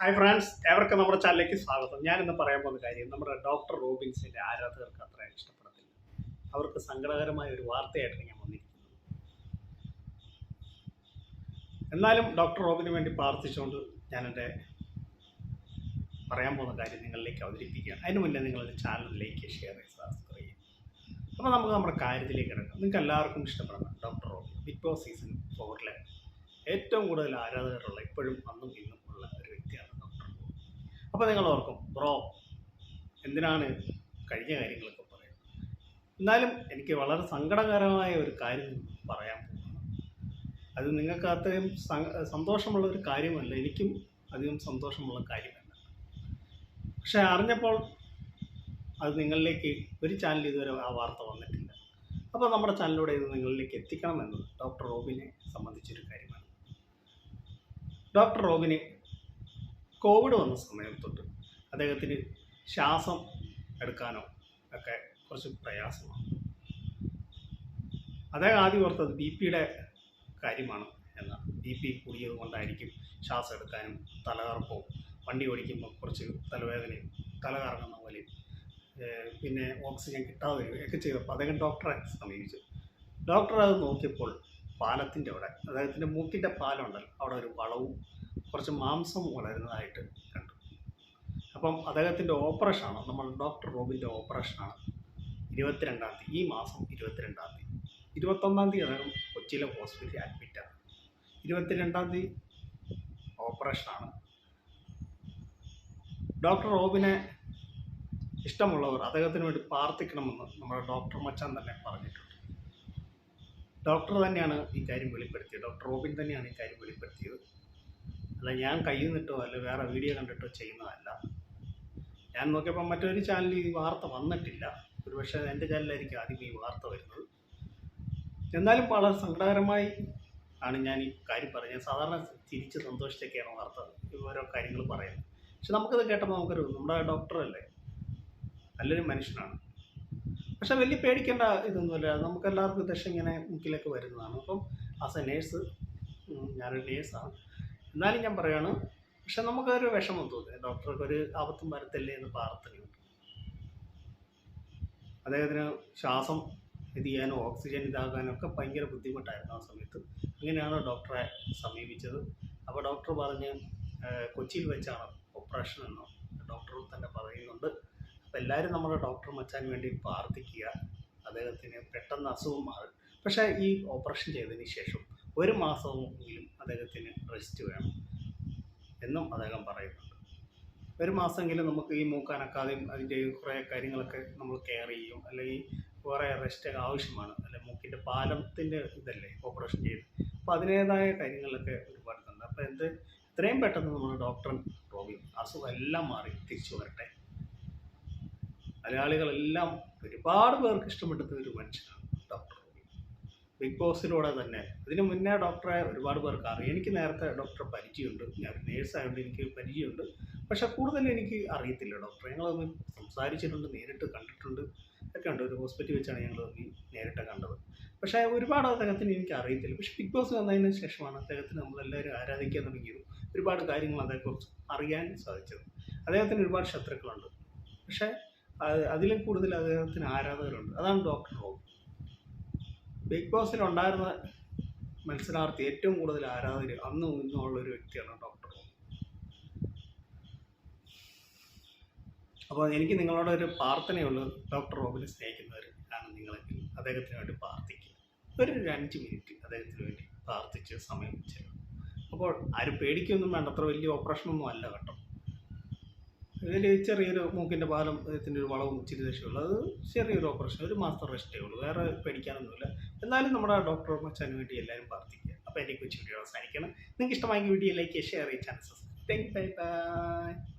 Hi friends എവർക്ക് നമ്മുടെ ചാനലിലേക്ക് സ്വാഗതം. ഞാൻ ഇന്ന് പറയാൻ പോകുന്ന കാര്യം നമ്മുടെ ഡോക്ടർ റോബിൻസിന്റെ ആരാധകർക്ക് അത്ര ഇഷ്ടപ്പെടത്തില്ല. അവർക്ക് സങ്കടകരമായ ഒരു വാർത്തയായിട്ടാണ് ഞാൻ വന്നിരിക്കുന്നത്. എന്നാലും ഡോക്ടർ റോബിന് വേണ്ടി പ്രാർത്ഥിച്ചുകൊണ്ട് ഞാൻ എന്റെ പറയാൻ പോകുന്ന കാര്യം നിങ്ങളിലേക്ക് അവതരിപ്പിക്കുകയാണ്. അതിന് മുന്നേ നിങ്ങളുടെ ചാനലിലേക്ക് ഷെയർ ചെയ്ത് സബ്സ്ക്രൈബ് ചെയ്യുക. അപ്പോൾ നമുക്ക് നമ്മുടെ കാര്യത്തിലേക്ക് ഇറങ്ങാം നിങ്ങൾക്ക് എല്ലാവർക്കും ഇഷ്ടപ്പെടണം doctor Robin big boss season ഫോറിലെ ഏറ്റവും കൂടുതൽ ആരാധകരുള്ള ഇപ്പോഴും അന്നും ഇന്നും ഉള്ള ഒരു വ്യക്തിയാണ് ഡോക്ടർ റോബിൻ അപ്പോൾ നിങ്ങൾ ഓർക്കും ബ്രോ എന്തിനാണ് കഴിഞ്ഞ കാര്യങ്ങളൊക്കെ പറയുന്നത്? എന്നാലും എനിക്ക് വളരെ സങ്കടകരമായ ഒരു കാര്യം പറയാൻ പോകുന്നു. അത് നിങ്ങൾക്ക് അത്രയും സന്തോഷമുള്ള ഒരു കാര്യമല്ല എനിക്കും അധികം സന്തോഷമുള്ള കാര്യമല്ല. പക്ഷെ അറിഞ്ഞപ്പോൾ അത് നിങ്ങളിലേക്ക് ഒരു ചാനൽ ഇതുവരെ ആ വാർത്ത വന്നിട്ടില്ല. അപ്പോൾ നമ്മുടെ ചാനലിലൂടെ ഇത് നിങ്ങളിലേക്ക് എത്തിക്കണമെന്നത് ഡോക്ടർ റോബിനെ സംബന്ധിച്ചൊരു കാര്യമാണ്. ഡോക്ടർ റോബിന് കോവിഡ് വന്ന സമയം തൊട്ട് അദ്ദേഹത്തിന് ശ്വാസം എടുക്കാനോ ഒക്കെ കുറച്ച് പ്രയാസമാണ്. അദ്ദേഹം ആദ്യം ഓർത്തത് ബി പിയുടെ കാര്യമാണ് എന്നാണ് ബി പി കൂടിയത് കൊണ്ടായിരിക്കും ശ്വാസം എടുക്കാനും തലകറപ്പോ വണ്ടി ഓടിക്കുമ്പോൾ കുറച്ച് തലവേദനയും തലകറങ്ങുന്ന പോലെയും പിന്നെ ഓക്സിജൻ കിട്ടാതെ ഒക്കെ ചെയ്തപ്പോൾ അദ്ദേഹം ഡോക്ടറെ സമീപിച്ചു. ഡോക്ടർ അത് നോക്കിയപ്പോൾ പാലത്തിന്റെ അവിടെ അദ്ദേഹത്തിന്റെ മൂക്കിന്റെ പാലമുണ്ടല്ലോ അവിടെ ഒരു വളവും കുറച്ച് മാംസം വളരുന്നതായിട്ട് കണ്ടു. അപ്പം അദ്ദേഹത്തിന്റെ ഓപ്പറേഷനാണ് നമ്മൾ ഡോക്ടർ റോബിന്റെ ഓപ്പറേഷനാണ്. ഇരുപത്തിരണ്ടാം തീയതി ഈ മാസം ഇരുപത്തിരണ്ടാം തീയതി. ഇരുപത്തൊന്നാം തീയതി അദ്ദേഹം കൊച്ചിയിലെ ഹോസ്പിറ്റലിൽ അഡ്മിറ്റാണ് ഇരുപത്തിരണ്ടാം തീയതി ഓപ്പറേഷനാണ്. ഡോക്ടർ റോബിനെ ഇഷ്ടമുള്ളവർ അദ്ദേഹത്തിന് വേണ്ടി പ്രാർത്ഥിക്കണമെന്ന് നമ്മുടെ ഡോക്ടർ മച്ചാൻ തന്നെ പറഞ്ഞിട്ടുണ്ട്. ഡോക്ടർ തന്നെയാണ് ഈ കാര്യം വെളിപ്പെടുത്തിയത്. ഡോക്ടർ റോബിൻ തന്നെയാണ് ഈ കാര്യം വെളിപ്പെടുത്തിയത്. അല്ല ഞാൻ കയ്യിൽ നിന്നിട്ടോ അല്ല വേറെ വീഡിയോ കണ്ടിട്ടോ ചെയ്യുന്നതല്ല. ഞാൻ നോക്കിയപ്പോൾ മറ്റൊരു ചാനലിൽ ഈ വാർത്ത വന്നിട്ടില്ല. ഒരുപക്ഷെ എന്റെ ചാനലിലായിരിക്കും ആദ്യം ഈ വാർത്ത വരുന്നത്. എന്നാലും വളരെ സങ്കടകരമായി ആണ് ഞാൻ ഈ കാര്യം പറഞ്ഞത് സാധാരണ ചിരിച്ച് സന്തോഷിച്ചൊക്കെയാണ് വാർത്ത ഓരോ കാര്യങ്ങൾ പറയുന്നത്. പക്ഷെ നമുക്കത് കേട്ടപ്പോൾ നമുക്കൊരു നമ്മുടെ ഡോക്ടറല്ലേ നല്ലൊരു മനുഷ്യനാണ്. പക്ഷെ വലിയ പേടിക്കേണ്ട ഇതൊന്നുമില്ല. നമുക്കെല്ലാവർക്കും ദശ ഇങ്ങനെ മുക്കിലൊക്കെ വരുന്നതാണ്. അപ്പം ആസ് എ നേഴ്സ് ഞാനൊരു നേഴ്സാണ് എന്നാലും ഞാൻ പറയാണ് പക്ഷെ നമുക്കൊരു വിഷമം തോന്നി. ഡോക്ടർക്ക് ഒരു അബദ്ധം വരത്തില്ലേ? എന്ന് പ്രാർത്ഥനയുണ്ട് അദ്ദേഹത്തിന് ശ്വാസം ഇത് ചെയ്യാനും ഓക്സിജൻ ഇതാകാനും ഒക്കെ ഭയങ്കര ബുദ്ധിമുട്ടായിരുന്നു ആ സമയത്ത്. അങ്ങനെയാണ് ഡോക്ടറെ സമീപിച്ചത്. അപ്പോൾ ഡോക്ടർ പറഞ്ഞ് കൊച്ചിയിൽ വെച്ചാണ് ഓപ്പറേഷൻ എന്ന് ഡോക്ടർ തന്നെ പറയുന്നുണ്ട്. അപ്പോൾ എല്ലാവരും നമ്മുടെ ഡോക്ടർ മച്ചാൻ വേണ്ടി പ്രാർത്ഥിക്കുക. അദ്ദേഹത്തിന് പെട്ടെന്ന് അസുഖം മാറും. പക്ഷേ ഈ ഓപ്പറേഷൻ ചെയ്തതിന് ശേഷം ഒരു മാസമെങ്കിലും അദ്ദേഹത്തിന് റെസ്റ്റ് വേണം എന്നും അദ്ദേഹം പറയുന്നുണ്ട്. ഒരു മാസമെങ്കിലും നമുക്ക് ഈ മൂക്കാനക്കാതെയും അതിന്റെ കുറേ കാര്യങ്ങളൊക്കെ നമ്മൾ കെയർ ചെയ്യും. അല്ലെങ്കിൽ കുറേ റെസ്റ്റ് ആവശ്യമാണ്. അല്ലെങ്കിൽ മൂക്കിന്റെ പാലത്തിന്റെ ഇതല്ലേ ഓപ്പറേഷൻ ചെയ്ത്. അപ്പോൾ അതിന്റേതായ കാര്യങ്ങളിലൊക്കെ ഒരുപാട് ഉണ്ട് അപ്പോൾ എന്ത് ഇത്രയും പെട്ടെന്ന് നമ്മൾ ഡോക്ടറെ റോബിൻ അസുഖം എല്ലാം മാറി തിരിച്ചു വരട്ടെ. മലയാളികളെല്ലാം ഒരുപാട് പേർക്ക് ഇഷ്ടപ്പെട്ടത് ഒരു മനുഷ്യനാണ്. ബിഗ് ബോസിലൂടെ തന്നെ. അതിന് മുന്നേ ഡോക്ടറെ ഒരുപാട് പേർക്ക് അറിയാം എനിക്ക് നേരത്തെ ഡോക്ടറെ പരിചയമുണ്ട്. ഞാൻ നേഴ്സായതുകൊണ്ട് എനിക്ക് പരിചയമുണ്ട്. പക്ഷെ കൂടുതൽ എനിക്ക് അറിയത്തില്ല ഡോക്ടറെ. ഞങ്ങളൊന്ന് സംസാരിച്ചിട്ടുണ്ട് നേരിട്ട് കണ്ടിട്ടുണ്ട്. ഒക്കെ ഉണ്ട് ഒരു ഹോസ്പിറ്റലിൽ വെച്ചാണ് ഞങ്ങൾ നേരിട്ട് കണ്ടത്. പക്ഷേ ഒരുപാട് അദ്ദേഹത്തിന് എനിക്ക് അറിയത്തില്ല. പക്ഷേ ബിഗ് ബോസ് വന്നതിന് ശേഷമാണ് അദ്ദേഹത്തിന് നമ്മളെല്ലാവരും ആരാധിക്കാൻ തുടങ്ങിയത്. ഒരുപാട് കാര്യങ്ങൾ അതേക്കുറിച്ച് അറിയാൻ സാധിച്ചത്. അദ്ദേഹത്തിന് ഒരുപാട് ശത്രുക്കളുണ്ട്. പക്ഷേ അതിലും കൂടുതൽ അദ്ദേഹത്തിന് ആരാധകരുണ്ട്. അതാണ് ഡോക്ടർ റോബ് ബിഗ് ബോസിൽ ഉണ്ടായിരുന്ന മത്സരാർത്ഥി ഏറ്റവും കൂടുതൽ ആരാധകർ അന്ന് ഇന്നും ഉള്ള ഒരു വ്യക്തിയാണ് ഡോക്ടർ അപ്പോൾ എനിക്ക് നിങ്ങളോട് ഒരു പ്രാർത്ഥനയുള്ളൂ ഡോക്ടർ റോബിനെ സ്നേഹിക്കുന്നവർ ആണ് നിങ്ങളെങ്കിൽ അദ്ദേഹത്തിന് വേണ്ടി പ്രാർത്ഥിക്കുക. ഒരു ഒരു അഞ്ച് മിനിറ്റ് അദ്ദേഹത്തിന് വേണ്ടി പ്രാർത്ഥിച്ച് സമയം ചെയ്യണം അപ്പോൾ ആരും പേടിക്കൊന്നും വേണ്ട അത്ര വലിയ ഓപ്പറേഷനൊന്നും അല്ല കേട്ടോ. ഇതിൽ ചെറിയൊരു മൂക്കിന്റെ പാലം ഇതിന്റെ ഒരു വളവും ഇച്ചിരി ദശയുള്ളൂ. അത് ചെറിയൊരു ഓപ്പറേഷൻ ഒരു മാസം റെസ്റ്റേ ഉള്ളൂ. വേറെ പേടിക്കാനൊന്നുമില്ല. എന്നാലും നമ്മുടെ ഡോക്ടർ മച്ചാന് വേണ്ടി എല്ലാവരും പ്രാർത്ഥിക്കുക. അപ്പോൾ എന്റെ കൊച്ചു വീഡിയോ അവസാനിക്കണം നിങ്ങൾക്ക് ഇഷ്ടമായെങ്കിൽ വീഡിയോ ലൈക്ക് ഷെയർ ചെയ്യുക ചാനൽ സബ്സ്ക്രൈബ് ബൈ ബൈ